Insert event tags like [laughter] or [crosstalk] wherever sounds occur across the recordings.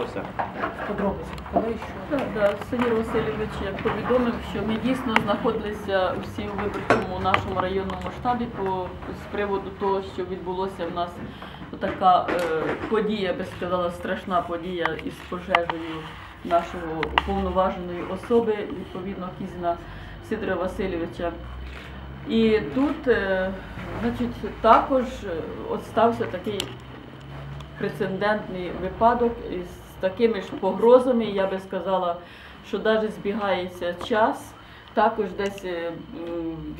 сталося? Подробиці. Коли що? Так, да, Сидір Васильович як повідомив, що ми дійсно знаходилися всі у виборчому нашому районному штабі по з приводу того, що відбулося в нас така е, подія, я би сказала, страшна подія із пожежею нашого уповноваженої особи, відповідно Кізіна Сидора Васильовича. І тут, е, значить, також е, от стався такий прецедентний випадок із такими ж погрозами, я би сказала, що навіть збігається час. Також десь е,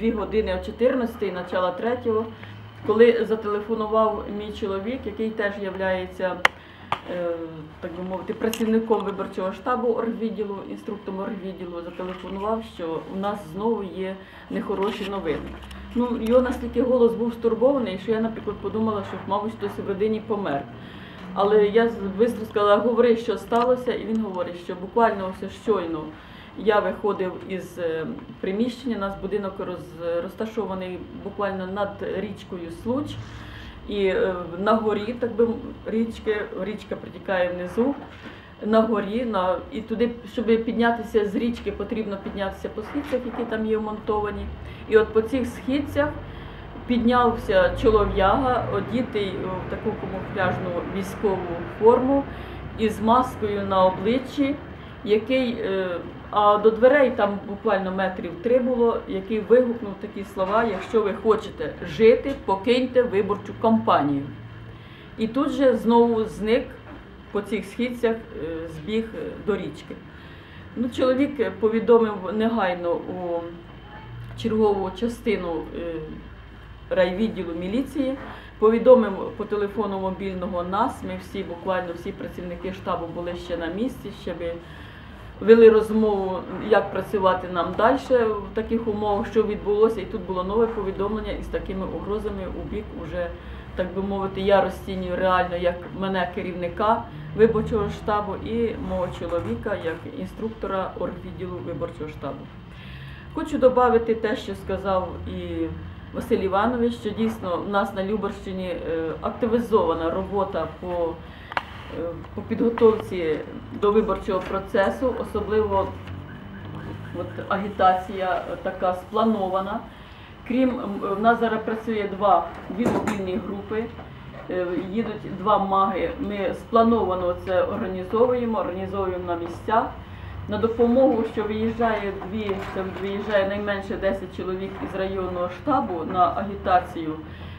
2 години о 14 начало 3 коли зателефонував мій чоловік, який теж є, так би мовити, працівником виборчого штабу оргвідділу, інструктором оргвідділу, зателефонував, що у нас знову є нехороші новини. Ну, його настільки голос був стурбований, що я, наприклад, подумала, що, мабуть, хтось в родині помер. Але я швидко говори, що сталося, і він говорить, що буквально ось щойно я виходив із е, приміщення, нас будинок роз, розташований буквально над річкою Случ. І е, на горі, так би річки, річка протікає внизу, на горі, на, і туди, щоб піднятися з річки, потрібно піднятися по східцях, які там є вмонтовані. І от по цих східцях піднявся чолов'яга, одітий в таку камуфляжну військову форму із маскою на обличчі, який, е, а до дверей там буквально метрів три було, який вигукнув такі слова: якщо ви хочете жити, покиньте виборчу кампанію. І тут же знову зник по цих східцях, е, збіг е, до річки. Ну, чоловік повідомив негайно у чергову частину е, райвідділу міліції, повідомив по телефону мобільного нас. Ми всі, буквально всі працівники штабу були ще на місці, ще би вели розмову, як працювати нам далі в таких умовах, що відбулося. І тут було нове повідомлення із такими угрозами у бік уже, так би мовити, я розцінюю реально як мене керівника виборчого штабу і мого чоловіка як інструктора оргвідділу виборчого штабу. Хочу додати те, що сказав і Василь Іванович, що дійсно в нас на Любарщині е, активізована робота по, е, по підготовці до виборчого процесу, особливо от, агітація така спланована. Крім в нас зараз працює два дві мобільні групи. е, Їдуть два маги. Ми сплановано це організовуємо, організовуємо на місцях. На допомогу, що виїжджає дві, це виїжджає найменше 10 чоловік із районного штабу на агітацію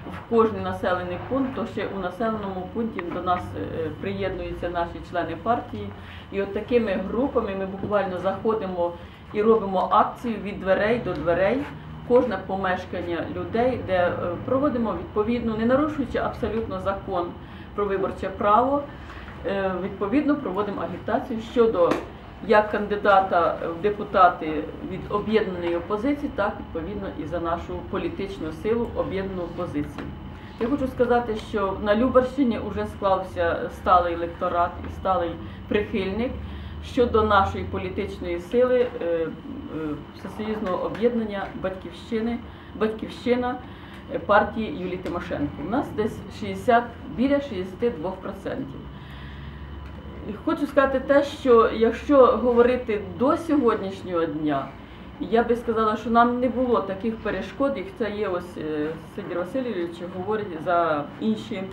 в кожний населений пункт, то ще у населеному пункті до нас е, приєднуються наші члени партії. І от такими групами ми буквально заходимо і робимо акцію від дверей до дверей. Кожне помешкання людей, де е, проводимо відповідно, не нарушуючи абсолютно закон про виборче право, е, відповідно проводимо агітацію щодо як кандидата в депутати від об'єднаної опозиції, так відповідно і за нашу політичну силу об'єднану опозицію. Я хочу сказати, що на Любарщині вже склався сталий електорат і сталий прихильник щодо нашої політичної сили е, е, всесоюзного об'єднання батьківщини, батьківщина е, партії Юлії Тимошенко. У нас десь 60, біля 62%. Хочу сказати те, що якщо говорити до сьогоднішнього дня, я би сказала, що нам не було таких перешкод, як це є ось е, Сидір Васильович говорить за інші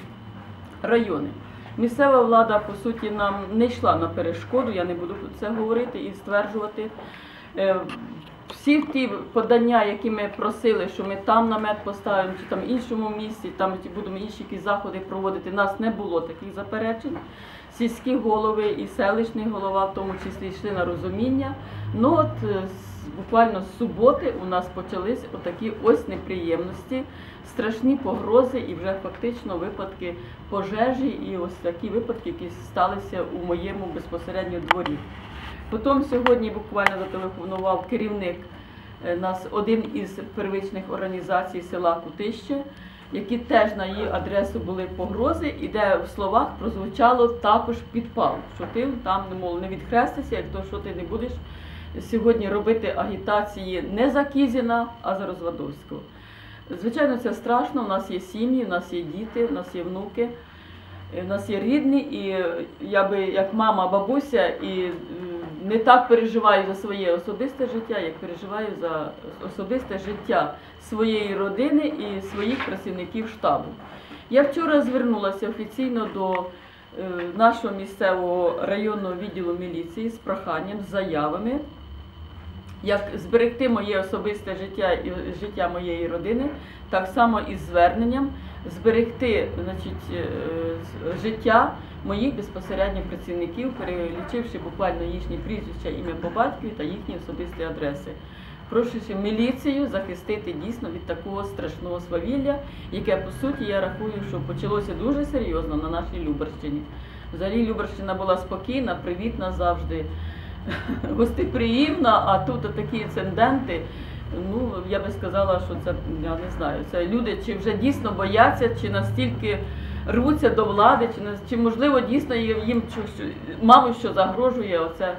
райони. Місцева влада, по суті, нам не йшла на перешкоду, я не буду це говорити і стверджувати. Всі ті подання, які ми просили, що ми там намет поставимо, чи там в іншому місці, там будемо інші якісь заходи проводити, нас не було таких заперечень. Сільські голови і селищний голова, в тому числі, йшли на розуміння. Ну от е, буквально з суботи у нас почались отакі ось неприємності, страшні погрози і вже фактично випадки пожежі, і ось такі випадки, які сталися у моєму безпосередньо дворі. Потім сьогодні буквально зателефонував керівник е, нас, один із первичних організацій села Кутище, які теж на її адресу були погрози, і де в словах прозвучало також підпал, що ти там мов, не відхрестися, як то що ти не будеш сьогодні робити агітації не за Кізіна, а за Розвадовського. Звичайно, це страшно. У нас є сім'ї, у нас є діти, у нас є внуки. е, в нас є рідні, і е, я би як мама, бабуся, і е, не так переживаю за своє особисте життя, як переживаю за особисте життя своєї родини і своїх працівників штабу. Я вчора звернулася офіційно до е, нашого місцевого районного відділу міліції з проханням, з заявами, як зберегти моє особисте життя і життя моєї родини, так само і зверненням зберегти значить, е, життя моїх безпосередньо працівників, перелічивши буквально їхні прізвища, ім'я по батькові та їхні особисті адреси. Прошу міліцію захистити дійсно від такого страшного свавілля, яке по суті я рахую, що почалося дуже серйозно на нашій Люберщині. Взагалі Люберщина була спокійна, привітна завжди, [laughs] гостеприємна, а тут такі інциденти. Ну, я би сказала, що це я не знаю. Це люди чи вже дійсно бояться, чи настільки рвуться до влади, чи, чи можливо дійсно їм мабуть, що загрожує оце.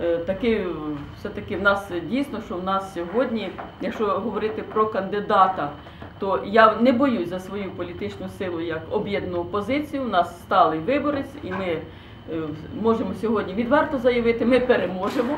Е, Таки все-таки в нас дійсно, що в нас сьогодні, якщо говорити про кандидата, то я не боюсь за свою політичну силу як об'єднану опозицію. У нас сталий виборець, і ми можемо сьогодні відверто заявити, ми переможемо.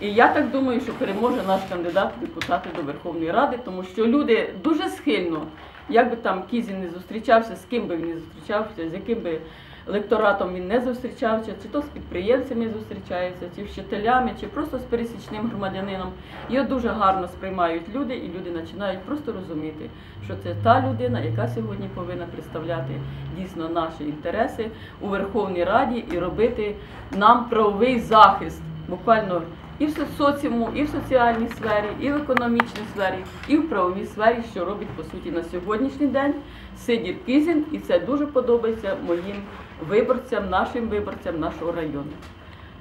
І я так думаю, що переможе наш кандидат депутати до Верховної Ради, тому що люди дуже схильно, як би там Кізін не зустрічався, з ким би він не зустрічався, з яким би лекторатом він не зустрічався, чи то з підприємцями зустрічається, чи вчителями, чи просто з пересічним громадянином. Його дуже гарно сприймають люди, і люди починають просто розуміти, що це та людина, яка сьогодні повинна представляти дійсно наші інтереси у Верховній Раді і робити нам правовий захист, буквально і в соціуму, і в соціальній сфері, і в економічній сфері, і в правовій сфері, що робить по суті на сьогоднішній день Сидір Кізін, і це дуже подобається моїм виборцям, нашим виборцям нашого району.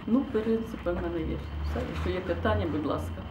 Ну, в принципі, в мене є все. Якщо є питання, будь ласка.